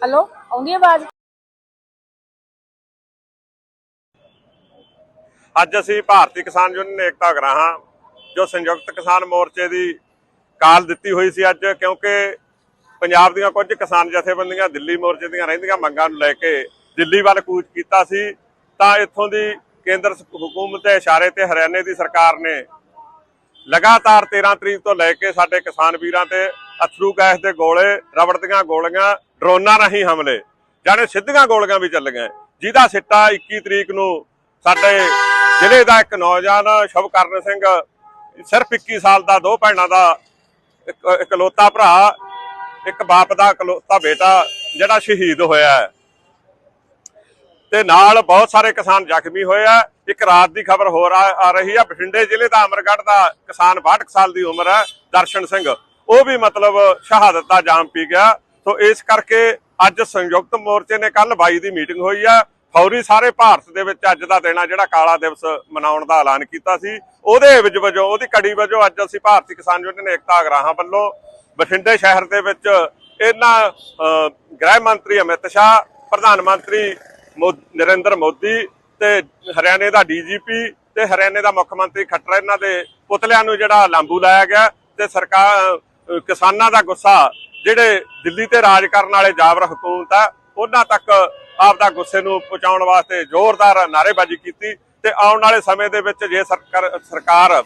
Hello, ਆਉਂਦੀ ਆਵਾਜ਼? ਅੱਜ ਅਸੀਂ ਭਾਰਤੀ ਕਿਸਾਨ ਯੂਨੀਅਨ ਏਕਤਾ ਗਰਾਹਾਂ ਜੋ ਸੰਯੁਕਤ ਕਿਸਾਨ ਮੋਰਚੇ ਦੀ ਕਾਲ ਦਿੱਤੀ ਹੋਈ ਸੀ ਅੱਜ, ਕਿਉਂਕਿ ਪੰਜਾਬ ਦੀਆਂ ਕੁਝ ਕਿਸਾਨ ਜਥੇਬੰਦੀਆਂ ਦਿੱਲੀ ਮੋਰਚੇ ਦੀਆਂ ਰਹਿੰਦੀਆਂ ਮੰਗਾਂ ਨੂੰ ਲੈ ਕੇ ਦਿੱਲੀ ਵੱਲ ਕੂਚ ਕੀਤਾ ਸੀ, ਤਾਂ ਇੱਥੋਂ ਦੀ ਕੇਂਦਰ ਹਕੂਮਤ ਦੇ ਇਸ਼ਾਰੇ ਤੇ ਹਰਿਆਣੇ ਦੀ ਸਰਕਾਰ ਨੇ ਲਗਾਤਾਰ 13 ਤਰੀਕ ਤੋਂ ਲੈ ਕੇ ਸਾਡੇ ਕਿਸਾਨ ਵੀਰਾਂ ਤੇ ਅਥਰੂ ਗੈਸ ਦੇ ਗੋਲੇ ਰਬੜ ਦੀਆਂ ਗੋਲੀਆਂ ਡਰੋਨਾਂ ਰਾਹੀਂ ਹਮਲੇ, ਜਾਣੇ ਸਿੱਧੀਆਂ ਗੋਲੀਆਂ ਵੀ ਚੱਲੀਆਂ ਜਿਹਦਾ ਸਿੱਟਾ 21 ਤਰੀਕ ਨੂੰ ਸਾਡੇ ਜ਼ਿਲ੍ਹੇ ਦਾ ਇੱਕ ਨੌਜਵਾਨ ਸ਼ਵਕਰਨ ਸਿੰਘ, ਸਿਰਫ 21 ਸਾਲ ਦਾ, ਦੋ ਭੈਣਾਂ ਦਾ, ਇੱਕ- ਇਕਲੌਤਾ ਭਰਾ, ਇੱਕ ਬਾਪ ਦਾ ਇਕਲੌਤਾ ਬੇਟਾ, ਜਿਹੜਾ ਸ਼ਹੀਦ ਹੋਇਆ ਹੈ। ਤੇ ਨਾਲ ਬਹੁਤ ਸਾਰੇ ਕਿਸਾਨ ਜ਼ਖਮੀ ਹੋਏ ਆ। ਇੱਕ ਰਾਤ ਦੀ ਖਬਰ ਹੋਰ ਆ ਆ ਰਹੀ ਆ, ਬਠਿੰਡੇ ਜ਼ਿਲ੍ਹੇ ਦਾ ਅਮਰਗੜ੍ਹ ਦਾ ਕਿਸਾਨ 62 ਸਾਲ ਦੀ ਉਮਰ ਹੈ, ਦਰਸ਼ਨ ਸਿੰਘ। ਉਹ ਵੀ ਮਤਲਬ ਸ਼ਹਾਦਤ ਦਾ ਜਾਮ ਪੀ ਗਿਆ। ਸੋ ਇਸ ਕਰਕੇ ਅੱਜ ਸੰਯੁਕਤ ਮੋਰਚੇ ਨੇ ਕੱਲ 22 ਦੀ ਮੀਟਿੰਗ ਹੋਈ ਆ। ਫੌਰੀ ਸਾਰੇ ਭਾਰਤ ਦੇ ਵਿੱਚ ਅੱਜ ਦਾ ਦਿਨ ਆ, ਜਿਹੜਾ ਕਾਲਾ ਦਿਵਸ ਮਨਾਉਣ ਦਾ ਐਲਾਨ ਕੀਤਾ ਸੀ। ਉਹਦੇ ਵਿੱਚ ਵਜੋਂ, ਉਹਦੀ ਕੜੀ ਵਜੋਂ ਅੱਜ ਅਸੀਂ ਭਾਰਤੀ ਕਿਸਾਨ ਯੂਨੀਅਨ ਏਕਤਾ ਅਗਰਾਹਾਂ ਵੱਲੋਂ ਬਠਿੰਡੇ ਸ਼ਹਿਰ ਦੇ ਵਿੱਚ ਇਹਨਾਂ ਗ੍ਰਹਿ ਮੰਤਰੀ ਅਮਿਤ ਸ਼ਾਹ, ਪ੍ਰਧਾਨ ਮੰਤਰੀ ਮੋ- ਨਰਿੰਦਰ ਮੋਦੀ ਤੇ ਹਰਿਆਣੇ ਦਾ ਡੀਜੀਪੀ ਤੇ ਹਰਿਆਣੇ ਦਾ ਮੁੱਖ ਮੰਤਰੀ ਖੱਟਰ ਇਹਨਾਂ ਦੇ ਪੁਤਲਿਆਂ ਨੂੰ ਜਿਹੜਾ ਲਾਂਬੂ ਲਾਇਆ ਗਿਆ ਤੇ ਸਰਕਾਰ ਕਿਸਾਨਾਂ ਦਾ ਗੁੱਸਾ ਜਿਹੜੇ ਦਿੱਲੀ ਤੇ ਰਾਜ ਕਰਨ ਵਾਲੇ ਜਾਬਰ ਹਕੂਮਤ ਆ, ਉਹਨਾਂ ਤੱਕ ਆਪ ਦਾ ਗੁੱਸੇ ਨੂੰ ਪਹੁੰਚਾਉਣ ਵਾਸਤੇ ਜ਼ੋਰਦਾਰ ਨਾਅਰੇਬਾਜ਼ੀ ਕੀਤੀ ਤੇ ਆਉਣ ਵਾਲੇ ਸਮੇਂ ਦੇ ਵਿੱਚ ਜੇ ਸਰਕਾਰ ਸਰਕਾਰ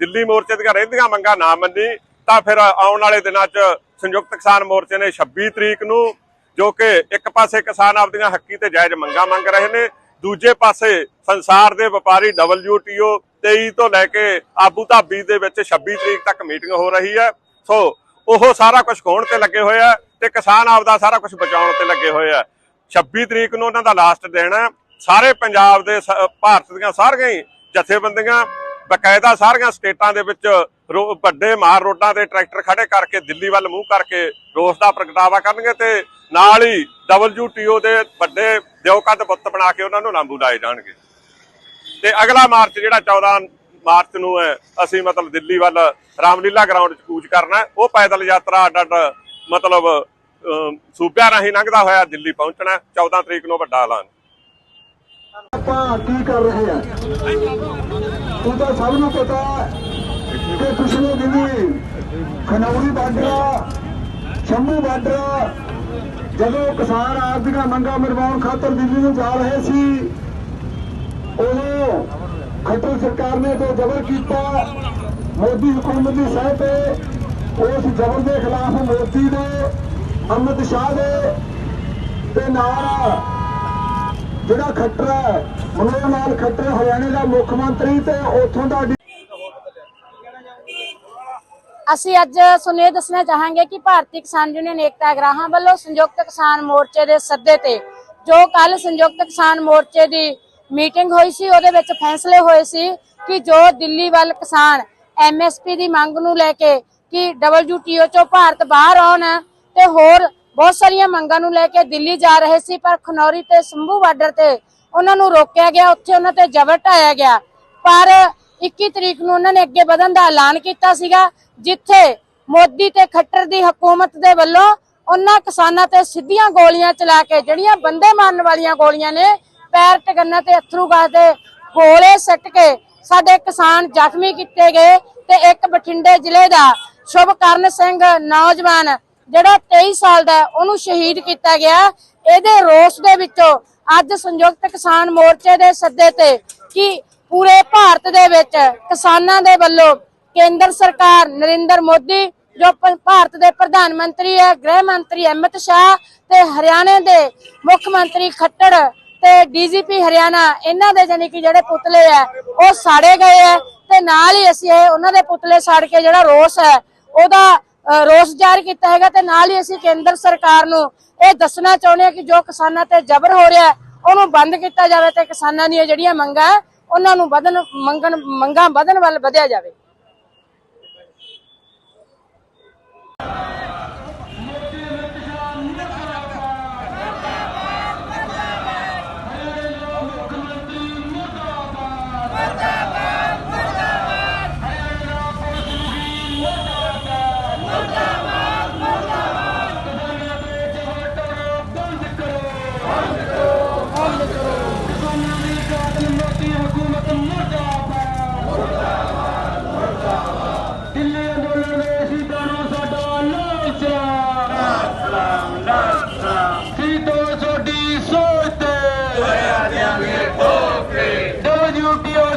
ਦਿੱਲੀ ਮੋਰਚੇ ਦੀਆਂ ਰਹਿੰਦੀਆਂ ਮੰਗਾਂ ਨਾ ਮੰਨੀ, ਤਾਂ ਫਿਰ ਆਉਣ ਵਾਲੇ ਦਿਨਾਂ 'ਚ ਸੰਯੁਕਤ ਕਿਸਾਨ ਮੋਰਚੇ ਨੇ 26 ਤਰੀਕ ਨੂੰ ਜੋ ਕਿ ਇੱਕ ਪਾਸੇ ਕਿਸਾਨ ਆਪਦੀਆਂ ਹੱਕੀ ਤੇ ਜਾਇਜ਼ ਮੰਗਾਂ ਮੰਗ ਰਹੇ ਨੇ ਦੂਜੇ ਪਾਸੇ ਸੰਸਾਰ ਦੇ ਵਪਾਰੀ WTO 23 ਤੋਂ ਲੈ ਕੇ ਆਬੂ ਧਾਬੀ ਦੇ ਵਿੱਚ 26 ਤਰੀਕ ਤੱਕ ਮੀਟਿੰਗ ਹੋ ਰਹੀ ਹੈ। ਸੋ ਉਹ ਸਾਰਾ ਕੁਝ ਖੋਣ ਤੇ ਲੱਗੇ ਹੋਏ ਆ ਤੇ ਕਿਸਾਨ ਆਪਦਾ ਸਾਰਾ ਕੁਝ ਬਚਾਉਣ ਤੇ ਲੱਗੇ ਹੋਏ ਆ। 26 ਤਰੀਕ ਨੂੰ ਉਹਨਾਂ ਦਾ ਲਾਸਟ ਦਿਨ ਹੈ। ਸਾਰੇ ਪੰਜਾਬ ਦੇ ਸ- ਭਾਰਤ ਦੀਆਂ ਸਾਰੀਆਂ ਹੀ ਜਥੇਬੰਦੀਆਂ ਬਕਾਇਦਾ ਸਾਰੀਆਂ ਸਟੇਟਾਂ ਦੇ ਵਿੱਚ ਰੋ- ਵੱਡੇ ਮਾਰ ਰੋਡਾਂ ਤੇ ਟਰੈਕਟਰ ਖੜੇ ਕਰਕੇ, ਦਿੱਲੀ ਵੱਲ ਮੂੰਹ ਕਰਕੇ ਰੋਸ ਦਾ ਪ੍ਰਗਟਾਵਾ ਕਰਨਗੇ ਤੇ ਨਾਲ ਹੀ WTO ਦੇ ਵੱਡੇ ਦਿਓਕੱਦ ਬੁੱਤ ਬਣਾ ਕੇ ਉਹਨਾਂ ਨੂੰ ਲਾਂਬੂ ਲਾਏ ਜਾਣਗੇ। ਤੇ ਅਗਲਾ ਮਾਰਚ ਜਿਹੜਾ 14 ਮਾਰਚ ਨੂੰ ਹੈ, ਅਸੀਂ ਮਤਲਬ ਦਿੱਲੀ ਵੱਲ ਰਾਮਲੀਲਾ ਗਰਾਊਂਡ 'ਚ ਕੂਚ ਕਰਨਾ ਉਹ ਪੈਦਲ ਯਾਤਰਾ ਅੱਡ ਅੱਡ ਮਤਲਬ ਸੂਬਿਆਂ ਰਾਹੀਂ ਲੰਘਦਾ ਹੋਇਆ ਦਿੱਲੀ ਪਹੁੰਚਣਾ ਹੈ। 14 ਤਰੀਕ ਨੂੰ ਵੱਡਾ ਐਲਾਨ। ਆਪਾਂ ਕੀ ਕਰ ਰਹੇ ਆ ਉਹ ਸਭ ਨੂੰ ਪਤਾ ਕਿ ਪਿਛਲੇ ਦਿਨੀ ਖਨੌਰੀ ਬਾਰਡਰ, ਸ਼ੰਭੂ ਬਾਰਡਰ, ਜਦੋਂ ਕਿਸਾਨ ਆਪਦੀਆਂ ਮੰਗਾਂ ਮਰਵਾਉਣ ਖਾਤਰ ਦਿੱਲੀ ਨੂੰ ਜਾ ਰਹੇ ਸੀ, ਉਦੋਂ ਖੱਟਰ ਸਰਕਾਰ ਨੇ ਜੋ ਜ਼ਬਰ ਕੀਤਾ, ਮੋਦੀ ਹਕੂਮਤ ਦੀ ਸਹਿ ਤੇ, ਉਸ ਜ਼ਬਰ ਦੇ ਖਿਲਾਫ ਮੋਦੀ ਦੇ ਅਮਿਤ ਸ਼ਾਹ ਦੇ ਤੇ ਨਾਲ ਜਿਹੜਾ ਖੱਟਰ ਮਨੋਹਰ ਲਾਲ ਖੱਟਰ ਹਰਿਆਣੇ ਦਾ ਮੁੱਖ ਮੰਤਰੀ ਤੇ ਉੱਥੋਂ ਦਾ ਅਸੀਂ ਅੱਜ ਤੁਹਾਨੂੰ ਦੱਸਣਾ ਚਾਹਾਂਗੇ ਕਿ ਭਾਰਤੀ ਕਿਸਾਨ ਯੂਨੀਅਨ ਏਕਤਾ ਗਰਾਹਾਂ ਵੱਲੋਂ ਸੰਯੁਕਤ ਕਿਸਾਨ ਮੋਰਚੇ ਦੇ ਸੱਦੇ ਤੇ ਜੋ ਕੱਲ ਸੰਯੁਕਤ ਕਿਸਾਨ ਮੋਰਚੇ ਦੀ ਮੀਟਿੰਗ ਹੋਈ ਸੀ, ਉਹਦੇ ਵਿੱਚ ਫੈਸਲੇ ਹੋਏ ਸੀ ਕਿ ਜੋ ਦਿੱਲੀ ਵੱਲ ਕਿਸਾਨ ਐਮਐਸਪੀ ਦੀ ਮੰਗ ਨੂੰ ਲੈ ਕੇ ਕਿ WTO ਚੋਂ ਭਾਰਤ ਬਾਹਰ ਆਉਣ ਤੇ ਹੋਰ ਬਹੁਤ ਸਾਰੀਆਂ ਮੰਗਾਂ ਨੂੰ ਲੈ ਕੇ ਦਿੱਲੀ ਜਾ ਰਹੇ ਸੀ, ਪਰ ਖਨੌਰੀ ਤੇ ਸੰਭੂ ਬਾਰਡਰ ਤੇ ਉਹਨਾਂ ਨੂੰ ਰੋਕਿਆ ਗਿਆ, ਉੱਥੇ ਉਹਨਾਂ ਤੇ ਜ਼ਬਰ ਢਾਇਆ ਗਿਆ। ਪਰ 21 ਤਰੀਕ ਨੂੰ ਉਹਨਾਂ ਨੇ ਅੱਗੇ ਵਧਣ ਦਾ ਐਲਾਨ ਕੀਤਾ ਸੀਗਾ, ਜਿੱਥੇ ਮੋਦੀ ਤੇ ਖੱਟਰ ਦੀ ਹਕੂਮਤ ਦੇ ਵੱਲੋਂ ਉਹਨਾਂ ਕਿਸਾਨਾਂ ਤੇ ਸਿੱਧੀਆਂ ਗੋਲੀਆਂ ਚਲਾ ਕੇ, ਜਿਹੜੀਆਂ ਬੰਦੇ ਮਾਰਨ ਵਾਲੀਆਂ ਗੋਲੀਆਂ ਨੇ, ਪੈਰ ਟਗੰਨਾ ਤੇ ਅਥਰੂ ਗੈਸ ਦੇ ਗੋਲੇ ਸੱਟ ਕੇ ਸਾਡੇ ਕਿਸਾਨ ਜ਼ਖਮੀ ਕੀਤੇ ਗਏ ਤੇ ਇੱਕ ਬਠਿੰਡੇ ਜ਼ਿਲ੍ਹੇ ਦਾ ਸ਼ੁਭਕਰਨ ਸਿੰਘ ਨੌਜਵਾਨ ਜਿਹੜਾ 23 ਸਾਲ ਦਾ ਉਹਨੂੰ ਸ਼ਹੀਦ ਕੀਤਾ ਗਿਆ। ਇਹਦੇ ਰੋਸ ਦੇ ਵਿੱਚੋਂ ਅੱਜ ਸੰਯੁਕਤ ਕਿਸਾਨ ਮੋਰਚੇ ਦੇ ਸੱਦੇ ਤੇ ਕਿ ਪੂਰੇ ਭਾਰਤ ਦੇ ਵਿੱਚ ਕਿਸਾਨਾਂ ਦੇ ਵੱਲੋਂ ਕੇਂਦਰ ਸਰਕਾਰ ਨਰਿੰਦਰ ਮੋਦੀ, ਜੋ ਭਾਰਤ ਦੇ ਪ੍ਰਧਾਨ ਮੰਤਰੀ ਹੈ, ਗ੍ਰਹਿ ਮੰਤਰੀ ਅਮਿਤ ਸ਼ਾਹ ਤੇ ਹਰਿਆਣੇ ਦੇ ਮੁੱਖ ਮੰਤਰੀ ਖੱਟੜ ਤੇ ਡੀਜੀਪੀ ਹਰਿਆਣਾ, ਇਹਨਾਂ ਦੇ ਜਾਨੀ ਕਿ ਜਿਹੜੇ ਪੁਤਲੇ ਆ ਉਹ ਸਾੜੇ ਗਏ ਆ ਤੇ ਨਾਲ ਹੀ ਅਸੀਂ ਇਹ, ਉਹਨਾਂ ਦੇ ਪੁਤਲੇ ਸਾੜ ਕੇ ਜਿਹੜਾ ਰੋਸ ਹੈ, ਉਹਦਾ ਰੋਸ ਜਾਰੀ ਕੀਤਾ ਹੈਗਾ ਤੇ ਨਾਲ ਹੀ ਅਸੀਂ ਕੇਂਦਰ ਸਰਕਾਰ ਨੂੰ ਇਹ ਦੱਸਣਾ ਚਾਹੁੰਦੇ ਹਾਂ ਕਿ ਜੋ ਕਿਸਾਨਾਂ ਤੇ ਜ਼ਬਰ ਹੋ ਰਿਹਾ ਉਹਨੂੰ ਬੰਦ ਕੀਤਾ ਜਾਵੇ ਤੇ ਕਿਸਾਨਾਂ ਦੀਆਂ ਜਿਹੜੀਆਂ ਮੰਗਾਂ ਉਹਨਾਂ ਨੂੰ ਵਧਣ, ਮੰਗਣ, ਮੰਗਾਂ ਵਧਣ ਵੱਲ ਵਧਿਆ ਜਾਵੇ। to be